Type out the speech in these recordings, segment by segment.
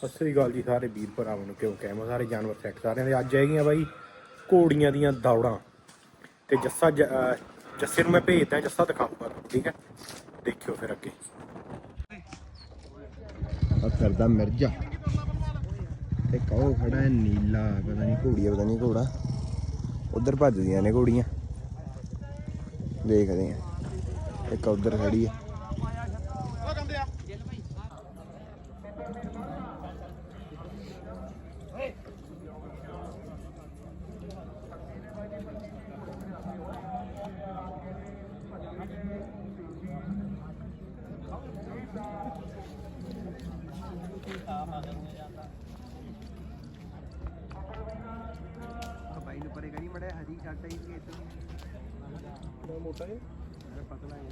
ਸਤਿ ਸ੍ਰੀ ਅਕਾਲ ਜੀ ਸਾਰੇ ਵੀਰ ਭਰਾਵਾਂ ਨੂੰ, ਕਿਉਂ ਕਹਿਮਾ ਸਾਰੇ ਜਾਨਵਰ ਸੈੱਟ ਸਾਰਿਆਂ ਦੇ। ਅੱਜ ਹੈਗੀਆਂ ਬਾਈ ਘੋੜੀਆਂ ਦੀਆਂ ਦੌੜਾਂ। ਤੇ ਜੱਸਾ ਜੱਸੇ ਨੂੰ ਮੈਂ ਭੇਜਦਾ, ਜੱਸਾ ਦਿਖਾਊਗਾ ਠੀਕ ਹੈ? ਦੇਖਿਓ ਫਿਰ ਅੱਗੇ। ਆ ਕਰਦਾ ਮਿਰਜ਼ਾ। ਤੇ ਕਹੋ ਖੜਾ ਹੈ ਨੀਲਾ, ਪਤਾ ਨਹੀਂ ਘੋੜੀ ਪਤਾ ਨਹੀਂ ਘੋੜਾ। ਉਧਰ ਭੱਜਦੀਆਂ ਨੇ ਘੋੜੀਆਂ। ਦੇਖਦੇ ਆ ਇੱਕ ਉਧਰ ਖੜੀ ਹੈ। ਕੱਟ ਆਈ ਸੀ ਇੱਥੇ ਮੋਟਾ ਹੈ। ਪਤਲਾ ਹੈ।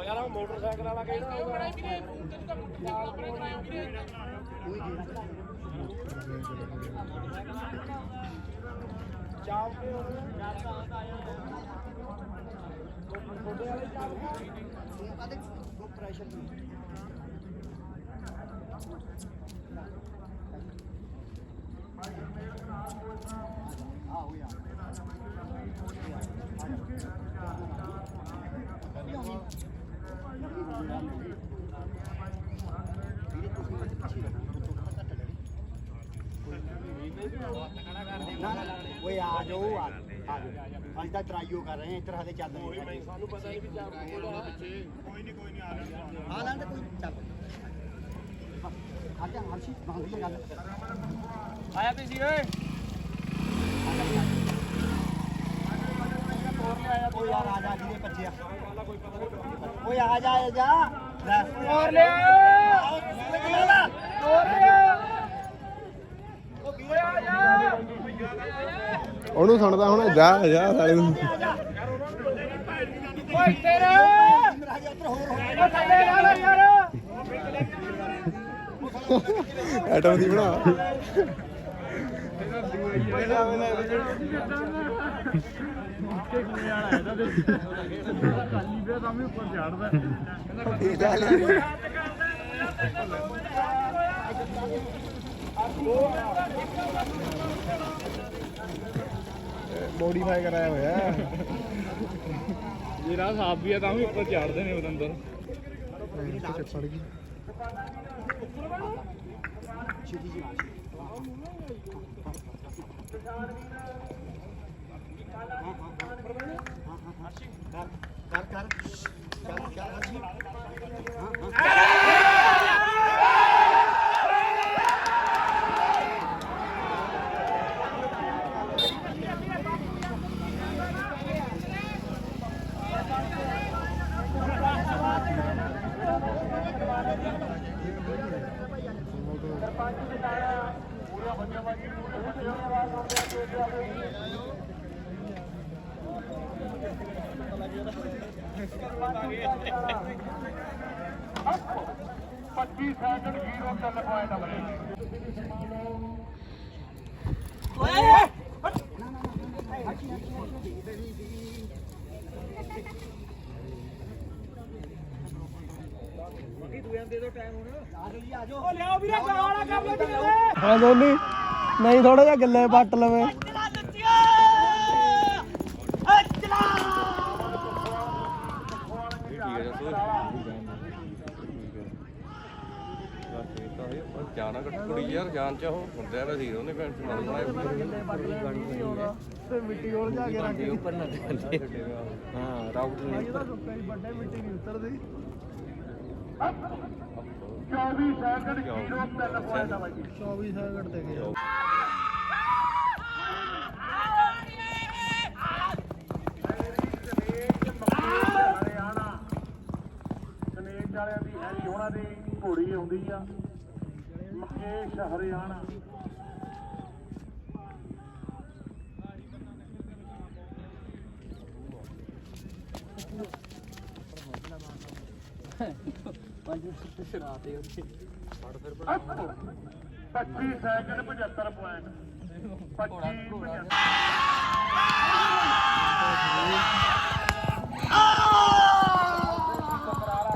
ਉਹ ਯਾਰ ਮੋਟਰਸਾਈਕਲ ਵਾਲਾ ਕਿਹੜਾ ਹੋਊਗਾ ਤੈਨੂੰ ਤਾਂ ਮੋਟਰਸਾਈਕਲ ਉੱਪਰ ਕਰਾਇਆ ਵੀਰੇ ਚਾਹ ਪੀ ਉਹ ਯਾਰ ਤਾਂ ਆਇਆ ਫੋਟੋ ਵਾਲੇ ਚਾਹ ਪੀ ਉਹ ਪ੍ਰੈਸ਼ਰ ਨਹੀਂ ਆਹ ਹੋਇਆ ਓਏ ਆ ਜਾਓ ਆ ਆ ਜਾਓ। ਅਸੀਂ ਤਾਂ ਟਰਾਈਓ ਕਰ ਰਹੇ ਹਾਂ ਇੱਧਰ ਹਲੇ ਚੱਲ ਨਹੀਂ ਰਹੇ। ਸਾਨੂੰ ਪਤਾ ਨਹੀਂ ਵੀ ਪਿੱਛੇ। ਕੋਈ ਨਹੀਂ ਕੋਈ ਨਹੀਂ ਆ ਰਿਹਾ ਆ ਲੈਣ ਕੋਈ ਚੱਲ। ਆ ਜਾ ਹਰਸ਼ੀ ਮੰਗਦੀ ਗੱਲ। ਆਇਆ ਤੇ ਸੀ ਓਏ ਯਾਰ ਆ ਜਾ ਜਿਹਦੇ ਬੱਚੇ ਆ ਓਏ ਆ ਜਾ ਆ ਜਾ। ਲੈ ਹੋਰ ਲਿਆ। ਹੋਰ ਲਿਆ। ਓਏ ਆ ਜਾ। ਉਹਨੂੰ ਸੁਣਦਾ ਹੁਣ ਜਾ ਜਾ ਸਾਲੇ ਨੂੰ। ਓਏ ਤੇਰੇ। ਓ ਥੱਲੇ ਲਾ ਲੈ ਯਾਰ। ਐਟਮ ਦੀ ਬਣਾ। ਮੋਡੀਫਾਈ ਕਰਾਇਆ ਹੋਇਆ। ਜਿਹੜਾ ਸਾਫ਼ ਵੀ ਆ ਤਾਂ ਵੀ ਉੱਪਰ ਚੜਦੇ ਨੇ ਬਦੰਦਰ ਸੜ ਗਈ ਛੇਤੀ ਜੀ। ਕਰ ਕਰ ਕਰ ਚੱਲ ਚੱਲ ਹਰਸ਼ੀ ਹਾਂ ਹਾਂ ਹਾਂ ਦੋਨੀ ਨਹੀਂ ਥੋੜਾ ਜਿਹਾ ਗੱਲੇ ਪੱਟ ਲਵੇਂ ਜਾਣਾ ਕੱਟ ਕੁੜੀ ਯਾਰ ਜਾਨ ਚਾਹੋ ਹੁੰਦਿਆ ਦਾ ਸੀ ਉਹਨੇ ਪੈਂਟ ਨਾਲ ਬਣਾਇਆ ਤੇ ਮਿੱਟੀ ਕੋਲ ਜਾ ਕੇ ਰੱਖ ਉੱਪਰ ਨਾ ਹਾਂ ਰਾਊਟ ਨਹੀਂ ਇਹਦਾ ਸੁੱਕਾ ਹੀ ਵੱਡੇ ਮਿੱਟੀ ਨਹੀਂ ਉਤਰਦੀ। 24 ਸੈਕਿੰਡ ਤੇ ਗਿਆ ਵਾਲਿਆਂ ਦੀ ਹੈਰੀ ਉਹਨਾਂ ਦੀ ਘੋੜੀ ਆਉਂਦੀ ਆ Mukesh Haryana 25 second 75 point 25 Kakrala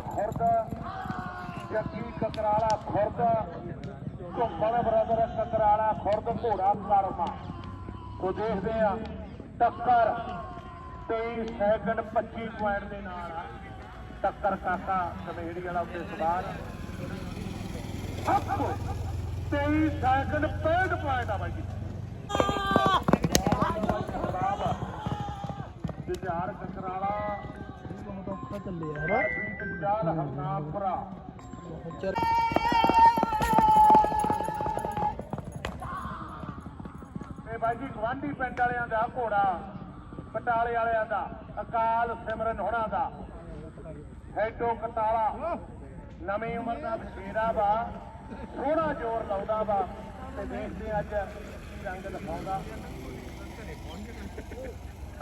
Kakrala Khurd Ghuman brother Kakrala Khurd ਘੋੜਾ ਕਰਮਾ ਸੋ ਦੇਖਦੇ ਆ ਟੱਕਰ 23 ਸੈਕਿੰਡ 25 ਪੁਆਇੰਟ ਦੇ ਨਾਲ ਆ ਟੱਕਰ ਕਾਕਾ ਕਮੇੜੀ ਵਾਲਾ ਉੱਤੇ ਸਵਾਰ। ਅੱਪ 23 ਸੈਕਿੰਡ 65 ਪੁਆਇੰਟ ਆ ਬਾਈ ਜੀ। ਜੁਝਾਰ ਕਕਰਾਲਾ। ਬਹੁਤ ਔਖਾ ਚੱਲਿਆ ਯਾਰ ਹਰਪ੍ਰੀਤ ਹਰਨਾਪੁਰਾ। ਇਹ ਬਾਈ ਜੀ ਗਵਾਂਢੀ ਪਿੰਡ ਵਾਲਿਆਂ ਦਾ ਘੋੜਾ ਪਟਾਲੇ ਵਾਲਿਆਂ ਦਾ, ਅਕਾਲ ਸਿਮਰਨ ਹੋਣਾ ਦਾ। ਹੈਡੋ ਕਟਾਲਾ ਨਵੀਂ ਉਮਰ ਦਾ ਬਸ਼ੀਰਾ ਵਾ ਸੋਹਣਾ ਜ਼ੋਰ ਲਾਉਂਦਾ ਵਾ ਤੇ ਦੇਖਦੇ ਅੱਜ ਕੀ ਰੰਗ ਦਿਖਾਉਂਦਾ।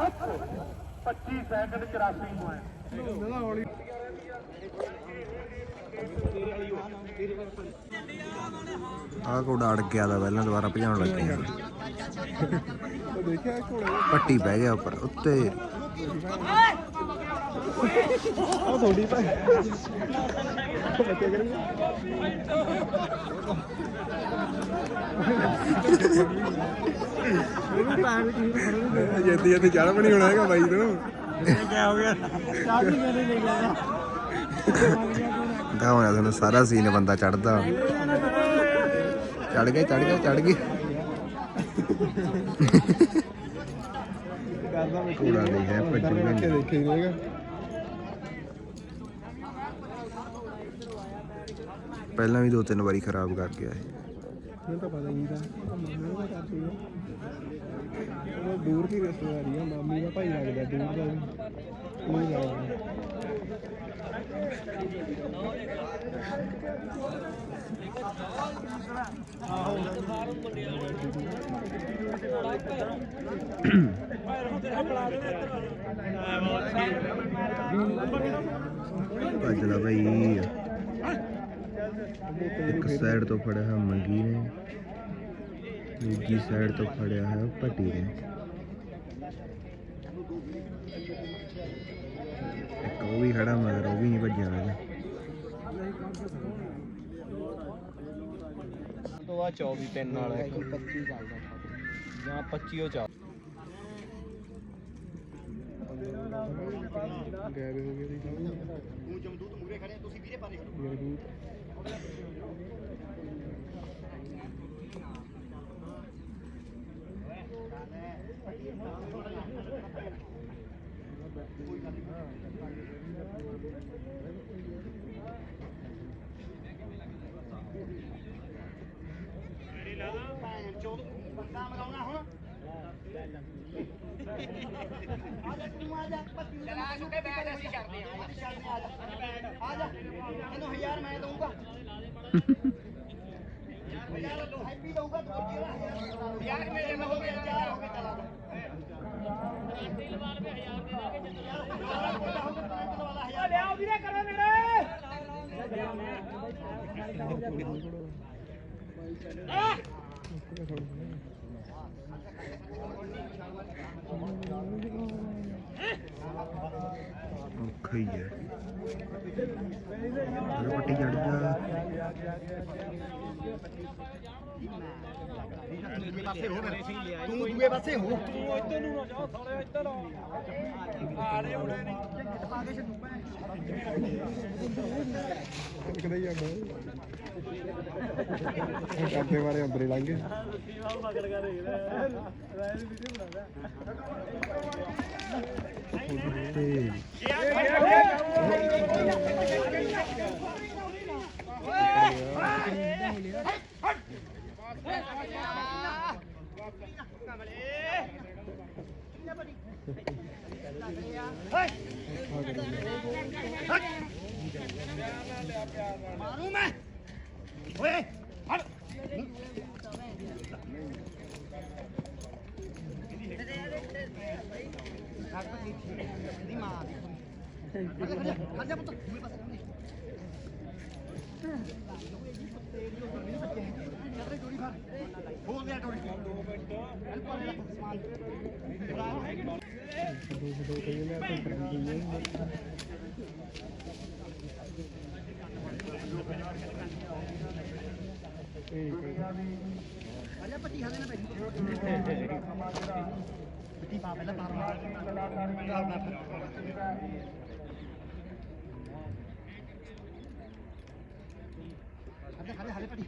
ਅੱਠ 25 ਸੈਕਿੰਡ 84 ਪੁਆਇੰਟ ਆਹ ਘੋੜਾ ਅੜ ਗਿਆ ਦਾ ਪਹਿਲਾਂ ਦੁਬਾਰਾ ਭਜਾਉਣ ਲੱਗੇ ਉਹ ਦੇਖਿਆ ਘੋੜੇ ਪੱਟੀ ਬਹਿ ਗਿਆ ਉੱਪਰ ਉੱਤੇ। ਉਹ ਥੋੜੀ ਭਾਈ ਬੱਚੇ ਕਰੀ ਇਹਨੂੰ ਟਾਈਮ ਕੀ ਫੜਨ ਜੱਦੀ ਜੱਦੀ ਚੜ ਬਣੀ ਹੋਣਾ ਹੈਗਾ ਬਾਈ ਨੂੰ ਚਾਹ ਵੀ ਮੈਨੇ ਲੈ ਗਿਆ ਦਿਖਾਉਣਾ ਤੁਹਾਨੂੰ, ਸਾਰਾ ਸੀਨ ਬੰਦਾ ਚੜਦਾ ਚੜ ਗਏ ਚੜ ਗਏ ਚੜ ਗਏ। ਕਰਦਾ ਮੈਂ ਘੋੜਾ ਦੇਖ ਰਿਹਾ ਭੱਜੂਗਾ ਦੇਖੀ ਦੇਗਾ ਪਹਿਲਾਂ ਵੀ ਦੋ ਤਿੰਨ ਵਾਰੀ ਖਰਾਬ ਕਰ ਗਿਆ ਇਹ। ਮੈਨੂੰ ਤਾਂ ਪਤਾ ਹੀ ਨਹੀਂ ਦੂਰ ਦੀ ਰਿਸ਼ਤੇਦਾਰੀ ਆ ਮਾਮੀ ਦਾ ਭਾਈ ਲੱਗਦਾ ਦੂਰ ਦਾ ਉਹ ਲੱਗਦਾ ਭੱਜਦਾ ਬਈ ਇੱਕ ਸਾਈਡ ਤੋਂ ਫੜਿਆ ਹੈ ਮੰਗੀ ਨੇ। ਦੂਜੀ ਸਾਈਡ ਤੋਂ ਫੜਿਆ ਹੈ ਪੱਟੀ ਨੇ। ਇੱਕ ਉਹ ਵੀ ਖੜਾ ਮਗਰ ਉਹ ਵੀ ਨਹੀਂ ਭੱਜਿਆ ਹੈਗਾ ਤੋਂ ਆ 24 ਤਿੰਨ ਵਾਲਾ ਇੱਕ। 25 ਚੱਲਦਾ ਜਾਂ 25 ਉਹ ਚੱਲ ਗੈਰ ਹੋ ਗਈ ਤੂੰ ਜਮਦੂਤ ਮੂਰੇ ਖੜੇ ਆ, ਤੁਸੀਂ ਵੀਰੇ ਪਾਰੇ ਖੜੋ ਭੈਣ ਚੋਦ ਬੰਦਾ ਮਗਾਉਣਾ ਹੁਣ ਆ ਜਾ ਤੂੰ ਆ ਜਾ ਪੱਤੀ ਨੂੰ ਜਰਾ ਸੁੱਕੇ ਬੈਠ ਅਸੀਂ ਕਰਦੇ ਆ ਆ ਜਾ ਇਹਨੂੰ ਹਜ਼ਾਰ ਮੈਂ ਦਊਂਗਾ ਹਜ਼ਾਰ ਮੇਰੇ ਮੈਂ ਹੋ ਗਿਆ, ਚਾਰ ਹੋ ਗਏ, ਚਲਾ ਲਿਆਓ ਵੀਰੇ ਕਰੋ ਨੇੜੇ ਔਖਾ ਹੀ ਹੈ। ਅਰੇ ਪੱਟੀ ਚੜ ਜਾ ਦੂਜੇ ਪਾਸੇ ਹੋ ਮੇਰੇ ਤੂੰ ਦੂਏ ਪਾਸੇ ਹੋ ਤੂੰ ਇੱਧਰ ਨੂੰ ਨਾ ਜਾ ਥੋੜੇ ਇੱਧਰ ਆੜੇ ਉੜੇ ਨਹੀਂ ਪਾ ਕੇ ਛੱਡੂ ਮੈਂ ਕਿਹਦਾ ਹੀ ਆਡਾ ਕਰਦੇ ਬਾਰੇ ਅੰਦਰ ਲੰਘ ਗਏ ਤੇ ਮਾਰੂ ਮੈਂ ਓਏ ਹਟ ਦੀ ਮਾਂ ਖੜ ਜਾ ਪੁੱਤ ਦੂਏ ਪਾਸੇ ਖੜ ਜਾ ਡੋਰੀ ਫੜ ਬੋਲ ਗਿਆ ਡੋਰੀ ਹੈਲਪ ਕਰ ਸਮਾਨ ਦੋ ਦੋ ਕਈ ਲੈ ਕੇ ਕਰ ਗਈ ਹੈ ਅਜਾ ਪੱਟੀ ਹਾਲੇ ਨਾ ਬੈਠੀ ਪੱਟੀ ਪਾ ਪਹਿਲਾਂ ਮਾਰ ਮਾਰ ਹਲੇ ਹਲੇ ਹਲੇ ਪੱਟੀ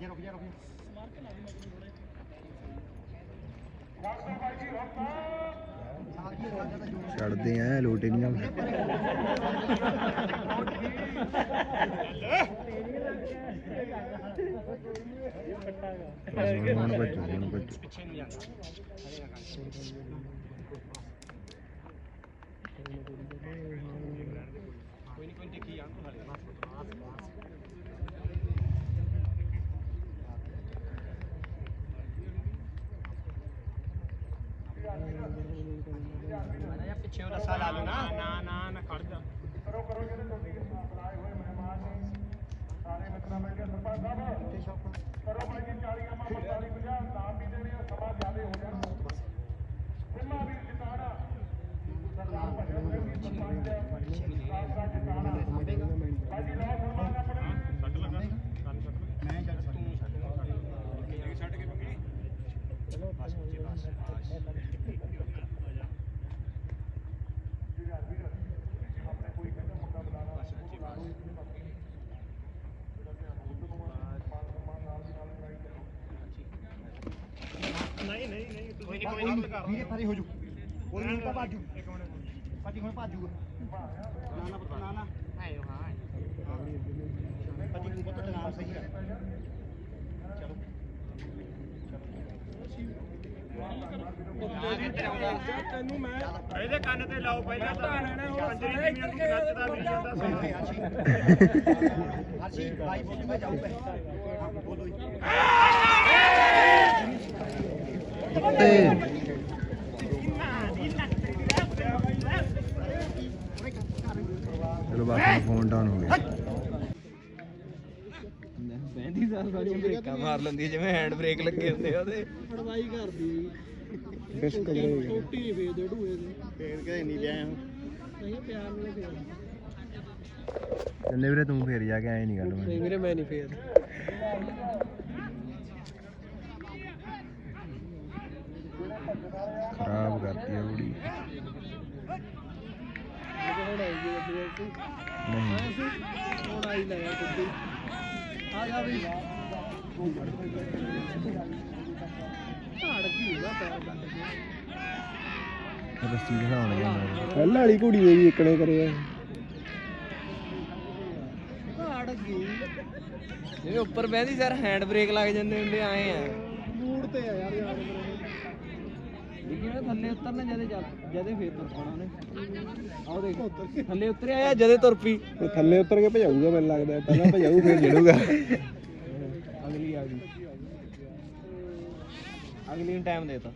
ਜੇ ਰੁਕ ਜਾ ਰੁਕ ਜਾ ਛੱਡਦੇ ਆ ਲੋਟੇ ਨਹੀਂ ਆਉਂਦੇ। ਬਸ ਹੁਣ ਹੁਣ ਭੱਜੋ ਹੁਣ ਭੱਜੋ ਪਿੱਛੇ ਉਹ ਰੱਸਾ ਲਾ ਲਓ ਨਾ ਨਾ ਨਾ ਨਾ ਖੜ ਜਾ ਮੈਂ ਛੱਡ ਤੂੰ ਛੱਡ ਕੇ ਬੰਗੀ ਚਲੋ ਬਸ ਬਸ ਨਹੀਂ ਨਹੀਂ ਨਹੀਂ ਕੋਈ ਨਹੀਂ ਕੋਈ ਨਹੀਂ ਵੀਰੇ ਪਰੇ ਹੋ ਜੂ ਕੋਈ ਨਹੀਂ ਤਾਂ ਭਾਜੂ। ਭਾਜੀ ਹੁਣ ਭਾਜੂਗਾ। ਨਾ ਨਾ ਪੁੱਤ ਨਾ ਨਾ। ਹੈ ਹਾਂ ਭਾਜੀ ਤੂੰ ਪੁੱਤ ਨਾਮ ਸਹੀ ਹੈ ਚਲੋ। ਤੈਨੂੰ ਮੈਂ ਇਹਦੇ ਕੰਨ ਤੇ ਲਾਓ ਪਹਿਲਾਂ ਤਾਂ। ਪੰਜਰੀ ਕਿਵੇਂ ਤੂੰ ਨੱਚਦਾ ਵੀ ਜਾਂਦਾ ਸੀ ਹਰਸ਼ੀ ਬਾਈ ਬੋਲ ਮੈਂ ਜਾਊਂਗਾ। ਬੋਲੋ ਤੇ ਚਲੋ ਬਸ ਹੁਣ ਫੋਨ ਡਾਊਨ ਹੋ ਗਿਆ। ਬੈਂਦੀ ਸਾਲ ਬ੍ਰੇਕਾਂ ਮਾਰ ਲੈਂਦੀ ਜਿਵੇਂ ਹੈਂਡ ਬ੍ਰੇਕ ਲੱਗੇ ਹੁੰਦੇ ਆ ਉਹਦੇ ਪੜਵਾਈ ਕਰਦੀ ਡਿਸਕ ਛੋਟੀ ਨਹੀਂ ਦੇ ਢੂਏ ਦੇ ਫੇਰ ਕਦੇ ਨਹੀਂ ਲਿਆ ਨਹੀਂ ਪਿਆਰ ਨਾਲ ਫੇਰ ਚੱਲੇ ਵੀਰੇ ਤੂੰ ਫੇਰ ਜਾ ਕੇ ਐ ਨਹੀਂ ਗੱਲ ਨਹੀਂ ਮੈਂ ਵੀਰੇ ਮੈਂ ਨਹੀਂ ਫੇਰ। ਖਰਾਬ ਕਰਤੀ ਆ ਕੁੜੀ ਹੁਣ ਆਈ ਜੀ ਅੱਗੇ ਅਸੀਂ ਨਹੀਂ ਹੁਣ ਆਈ ਲੈ ਆ ਕੁੱਤੀ ਆ ਜਾ ਵੀ ਝਾੜ ਕੀ ਹੋਗਾ ਪੈਰ ਕੱਟ ਰੱਸੀ ਦਿਖਾਉਣ ਗਿਆ ਪਹਿਲਾਂ ਵਾਲੀ ਕੁੜੀ ਨੇ ਵੀ ਇਕਣੇ ਕਰਿਆ ਝਾੜ ਗਈ ਜਿਵੇਂ ਉੱਪਰ ਬਹਿੰਦੀ ਸਰ ਹੈਂਡ ਬ੍ਰੇਕ ਲੱਗ ਜਾਂਦੇ ਹੁੰਦੇ, ਆਏ ਆ। ਮੂਡ ਤੇ ਆ ਯਾਰ ਯਾਰ। ਮੇਰੇ ਜਿਵੇਂ ਥੱਲੇ ਉਤਰਨਾ ਜਦੇ ਜਦੇ ਫੇਰ ਤੁਰ ਪਾਉਣਾ ਉਹਨੇ। ਆਹ ਦੇਖ ਥੱਲੇ ਉਤਰਿਆ ਆ ਜਦੇ ਤੁਰ ਪਈ? ਉਹ ਥੱਲੇ ਉਤਰ ਕੇ ਭਜਾਊਗਾ ਮੈਨੂੰ ਲੱਗਦਾ ਪਹਿਲਾਂ ਭਜਾਊ ਫਿਰ ਜੜੂਗਾ। ਅਗਲੀ ਆ ਗਈ। ਅਗਲੀ ਨੂੰ ਟਾਈਮ ਦੇਤਾ।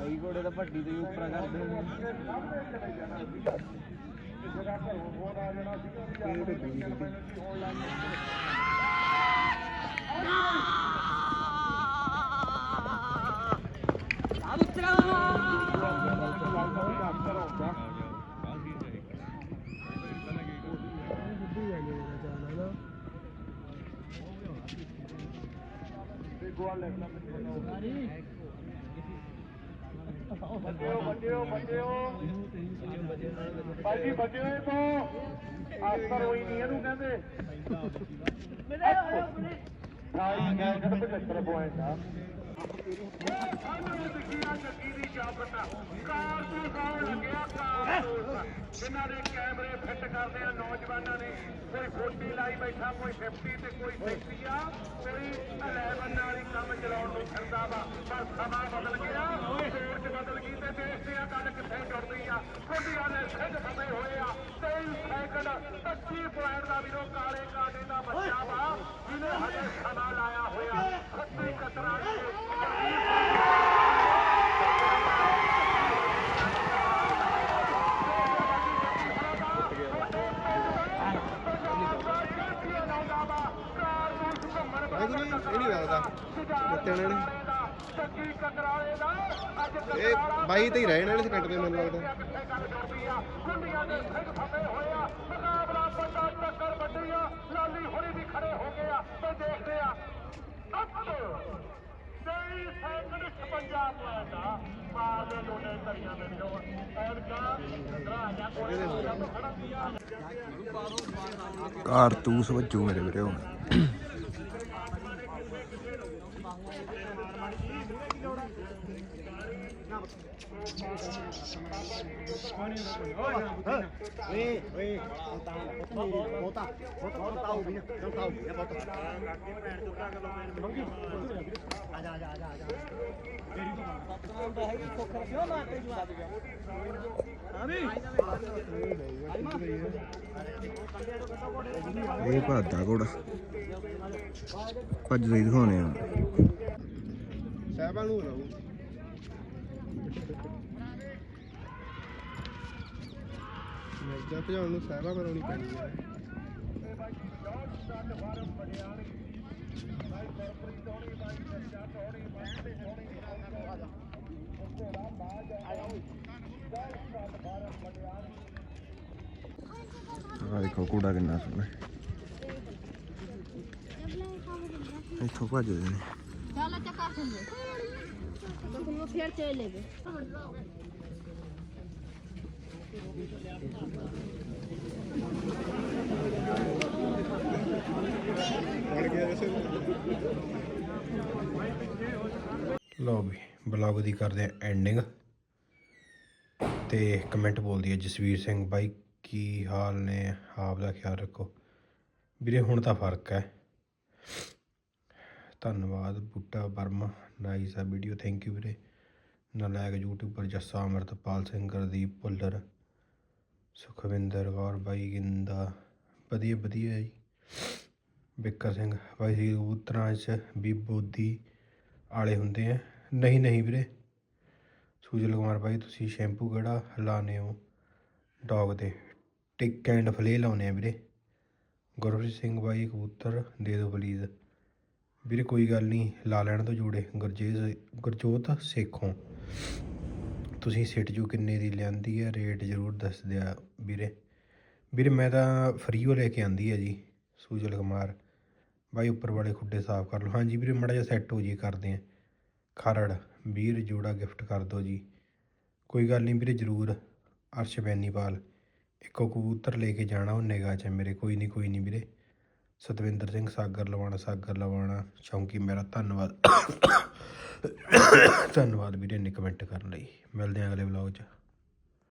ਕਈ ਘੋੜੇ ਤਾਂ ਭੱਟੀ ਤੇ ਹੀ ਉੱਪਰ ਕਰਦੇ ਨੇ। ਬੱਜਿਓ ਬੱਜਿਓ ਬੱਜਿਓ ਭਾਈ ਜੀ ਬੱਜਿਓ ਇਹ ਤੋਂ ਆਸਰ ਹੋਈ ਨਹੀਂ ਇਹਨੂੰ ਕਹਿੰਦੇ। ਸਾਈ ਮੈਂ ਕਹਿੰਦਾ 75 ਪੁਆਇੰਟ ਆ ਜਿਨ੍ਹਾਂ ਦੇ ਕੈਮਰੇ ਫਿੱਟ ਕਰਦੇ ਆ ਨੌਜਵਾਨਾਂ ਨੇ ਕੋਈ 40 ਲਾਈ ਬੈਠਾ ਕੋਈ 50 ਤੇ ਕੋਈ 60 ਆ ਕੋਈ 11 ਵਾਲੀ ਕੰਮ ਚਲਾਉਣ ਨੂੰ ਫਿਰਦਾ ਵਾ ਪਰ ਸਮਾਂ ਬਦਲ ਗਿਆ ਸੋਚ ਬਦਲ ਗਈ ਤੇ ਦੇਸ਼ ਦੀ ਆ ਗੱਲ ਕਿੱਥੇ ਜੁੜਦੀ ਆ ਕੁੰਡੀਆਂ ਨੇ ਸਿੱਧ ਫਸੇ ਹੋਏ ਆ 23 ਸੈਕਿੰਡ 25 ਪੁਆਇੰਟ ਦਾ ਵੀਰੋ ਕਾਲੇ ਕਾਡੇ ਦਾ ਬੱਚਾ ਵਾ ਜਿਹਨੇ ਹਜੇ ਸਮਾਂ ਲਾਇਆ ਹੋਇਆ ਖੱਤੀ ਕਤਰਾ ਇਹਨਾਂ ਨੇ। ਇਹ ਬਾਈ ਤੇ ਹੀ ਰਹੇ ਇਹਨਾਂ ਨੇ ਸਕਿੰਟ ਤੇ ਮੈਨੂੰ ਲੱਗਦਾ। ਲਾਲੀ ਹੋਰੀ ਵੀ ਖੜੇ ਹੋ ਗਏ ਆ ਤੇ ਦੇਖਦੇ ਆ ਤੇਈ ਸੈਕਿੰਡ 56 ਪੁਆਇੰਟ ਆ ਮਾਰ ਦੇ ਲੋਨੇ ਕਰੀਆਂ ਦੇ ਜੋ ਐਨਕਾ ਡਰਾ ਜਾ ਕੋਲੇ ਕਾਰਤੂਸ ਵੱਜੂ ਮੇਰੇ ਵੀਰੇ। ਹੁਣ Thank you. ਓਏ ਓਏ ਤਾਂ ਬਹੁਤਾ ਬਹੁਤਾ ਬਹੁਤਾ ਹੋ ਵੀ ਨਾ ਬਹੁਤਾ ਹੋ ਗਿਆ ਬਹੁਤਾ ਆ ਜਾ ਆ ਜਾ ਆ ਜਾ ਆ ਜਾ ਇਹ ਭਾਦਾ ਘੋੜਾ। ਭੱਜ ਰਹੀ ਦਿਖਾਉਣੇ ਆ। ਸਾਹਿਬਾਂ ਨੂੰ ਰਹੂ ਮਿਰਜ਼ਾ ਭਜਾਉਣ ਨੂੰ ਸਾਹਿਬਾਂ ਬਣਾਉਣੀ ਪੈਣੀ ਹੈ। ਆ ਦੇਖੋ ਘੋੜਾ ਕਿੰਨਾ ਸੋਹਣਾ। ਇੱਥੋਂ ਭੱਜਦੇ ਨੇ। ਚੱਲ ਅੱਛਾ ਕਰ ਥੱਲੇ ਤਾਂ ਤੂੰ ਫੇਰ ਚਲੇ ਲਓ ਵੀ ਬਲੌਗ ਦੀ ਕਰਦੇ ਆ ਐਂਡਿੰਗ ਤੇ ਕਮੈਂਟ ਬੋਲਦੀ ਹੈ ਜਸਵੀਰ ਸਿੰਘ ਬਾਈ, ਕੀ ਹਾਲ ਨੇ? ਆਪ ਦਾ ਖਿਆਲ ਰੱਖੋ। ਵੀਰੇ, ਹੁਣ ਤਾਂ ਫ਼ਰਕ ਹੈ। ਧੰਨਵਾਦ, ਬੁੱਟਾ ਵਰਮਾ ਨਾਈਸ ਆ ਵੀਡੀਓ ਥੈਂਕ ਯੂ ਵੀਰੇ। ਨਲਾਇਕ ਯੂਟਿਊਬਰ ਜੱਸਾ ਅਮਰਤਪਾਲ ਸਿੰਘ, ਗੁਰਦੀਪ ਭੁੱਲਰ, ਸੁਖਵਿੰਦਰ ਕੌਰ ਬਾਈ, ਗਿੰਦਾ, ਵਧੀਆ ਵਧੀਆ ਜੀ। ਬਿੱਕਰ ਸਿੰਘ, ਬਾਈ ਜੀ ਕਬੂਤਰਾਂ 'ਚ ਵੀ ਬੋਦੀ ਆਲੇ ਹੁੰਦੇ ਆ। ਨਹੀਂ ਨਹੀਂ ਵੀਰੇ। ਸੂਜਲ ਕੁਮਾਰ ਬਾਈ, ਤੁਸੀਂ ਸ਼ੈਂਪੂ ਕਿਹੜਾ ਲਾਉਂਦੇ ਹੋ? ਡੌਗ ਦੇ ਟਿਕ ਐਂਡ ਫਲੇ ਲਾਉਂਦੇ ਆ ਵੀਰੇ। ਗੁਰਪ੍ਰੀਤ ਸਿੰਘ ਬਾਈ, ਕਬੂਤਰ ਦੇ ਦਿਓ ਪਲੀਜ਼ ਵੀਰੇ ਕੋਈ ਗੱਲ ਨਹੀਂ, ਲਾ ਲੈਣ ਤੋਂ ਜੋੜੇ, ਗੁਰਜੇਤ, ਗੁਰਜੋਤ ਸੇਖੋਂ। ਤੁਸੀਂ ਸਿੱਟ ਜੂ ਕਿੰਨੇ ਦੀ ਲਿਆਂਦੀ ਹੈ ਰੇਟ ਜ਼ਰੂਰ ਦੱਸ ਦਿਆ ਵੀਰੇ। ਵੀਰੇ ਮੈਂ ਤਾਂ ਫਰੀਓ ਲੈ ਕੇ ਆਂਦੀ ਹੈ ਜੀ, ਸੂਜਲ ਕੁਮਾਰ। ਬਾਈ ਉੱਪਰ ਵਾਲੇ ਖੁੱਡੇ ਸਾਫ਼ ਕਰ ਲਓ। ਹਾਂਜੀ ਵੀਰੇ, ਮੜਾ ਜਿਹਾ ਸੈੱਟ ਹੋ ਜੀ ਕਰਦੇ ਆ। ਖਰੜ, ਵੀਰ ਜੋੜਾ ਗਿਫਟ ਕਰ ਦਿਓ ਜੀ। ਕੋਈ ਗੱਲ ਨਹੀਂ ਵੀਰੇ, ਜ਼ਰੂਰ। ਅਰਸ਼ ਬੈਨੀਪਾਲ, ਇੱਕੋ ਕਬੂਤਰ ਲੈ ਕੇ ਜਾਣਾ, ਉਹ ਨਿਗਾਹ 'ਚ ਮੇਰੇ, ਕੋਈ ਨਹੀਂ ਕੋਈ ਨਹੀਂ ਵੀਰੇ। ਸਤਵਿੰਦਰ ਸਿੰਘ ਸਾਗਰ ਲਵਾਣਾ ਸਾਗਰ ਲਵਾਣਾ ਸ਼ੌਂਕੀ ਮੇਰਾ ਧੰਨਵਾਦ। ਧੰਨਵਾਦ ਵੀਰੇ ਨੇ ਕਮੈਂਟ ਕਰਨ ਲਈ। ਮਿਲਦੇ ਹਾਂ ਅਗਲੇ ਵਲੌਗ 'ਚ।